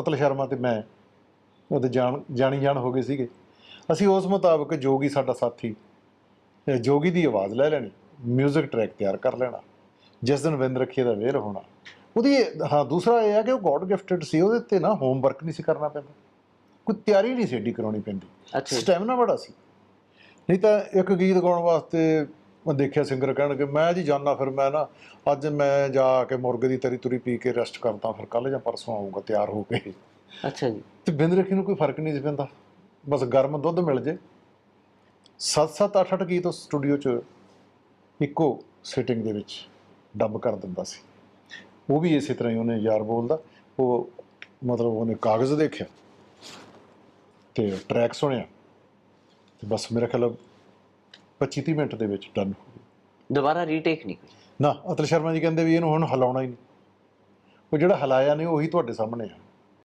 ਅਤਲ ਸ਼ਰਮਾ ਤੇ ਮੈਂ ਉਹਦੇ ਜਾਣ ਜਾਣੀ ਜਾਣ ਹੋ ਗਏ ਸੀਗੇ। ਅਸੀਂ ਉਸ ਮੁਤਾਬਕ ਜੋਗੀ ਸਾਡਾ ਸਾਥੀ ਜੋਗੀ ਦੀ ਆਵਾਜ਼ ਲੈ ਲੈਣੀ 뮤직 ਟਰੈਕ ਤਿਆਰ ਕਰ ਲੈਣਾ ਜਿਸ ਦਿਨ ਵਿੰਦ ਰੱਖੀਏ ਦਾ ਵੇਰ ਹੋਣਾ। ਉਹਦੀ ਹਾਂ ਦੂਸਰਾ ਇਹ ਹੈ ਕਿ ਉਹ ਗੋਡ ਗਿਫਟਡ ਸੀ ਉਹਦੇ ਤੇ ਨਾ ਹੋਮਵਰਕ ਨਹੀਂ ਸੀ ਕਰਨਾ ਪੈਂਦਾ। ਕੋਈ ਤਿਆਰੀ ਨਹੀਂ ਸੀ ਏਡੀ ਕਰਾਉਣੀ ਪੈਂਦੀ। ਸਟੈਮਿਨਾ ਬੜਾ ਸੀ। ਨਹੀਂ ਤਾਂ ਇੱਕ ਗੀਤ ਗਾਉਣ ਵਾਸਤੇ ਮੈਂ ਦੇਖਿਆ ਸਿੰਗਰ ਕਹਿਣਗੇ ਮੈਂ ਜੀ ਜਾਣਾ ਫਿਰ ਮੈਂ ਨਾ ਅੱਜ ਮੈਂ ਜਾ ਕੇ ਮੁਰਗੇ ਦੀ ਤਰੀ ਤੁਰੀ ਪੀ ਕੇ ਰੈਸਟ ਕਰਦਾ ਫਿਰ ਕੱਲ ਜਾਂ ਪਰਸੋਂ ਆਊਂਗਾ ਤਿਆਰ ਹੋ ਕੇ। ਅੱਛਾ ਜੀ। ਤੇ ਬਿੰਦ ਰੱਖੀ ਨੂੰ ਕੋਈ ਫ਼ਰਕ ਨਹੀਂ ਪੈਂਦਾ। ਬਸ ਗਰਮ ਦੁੱਧ ਮਿਲ ਜੇ। 7-7 8-8 ਗੀਤ ਉਸ ਸਟੂਡੀਓ 'ਚ ਇੱਕੋ ਸਿਟਿੰਗ ਦੇ ਵਿੱਚ ਡੱਬ ਕਰ ਦਿੰਦਾ ਸੀ। ਉਹ ਵੀ ਇਸੇ ਤਰ੍ਹਾਂ ਹੀ ਉਹਨੇ ਯਾਰ ਬੋਲਦਾ। ਉਹ ਮਤਲਬ ਉਹਨੇ ਕਾਗਜ਼ ਦੇਖਿਆ ਤੇ ਟਰੈਕ ਸੁਣਿਆ। ਤੇ ਬਸ ਮੇਰੇ ਖਿਆਲ 25-30 ਮਿੰਟ ਦੇ ਵਿੱਚ ਡਨ ਹੋ ਗਿਆ ਦੁਬਾਰਾ ਰੀਟੇਕ ਨਹੀਂ ਨਾ ਅਤਲ ਸ਼ਰਮਾ ਜੀ ਕਹਿੰਦੇ ਵੀ ਇਹਨੂੰ ਹੁਣ ਹਿਲਾਉਣਾ ਹੀ ਨਹੀਂ। ਉਹ ਜਿਹੜਾ ਹਿਲਾਇਆ ਨਹੀਂ ਉਹੀ ਤੁਹਾਡੇ ਸਾਹਮਣੇ ਆ।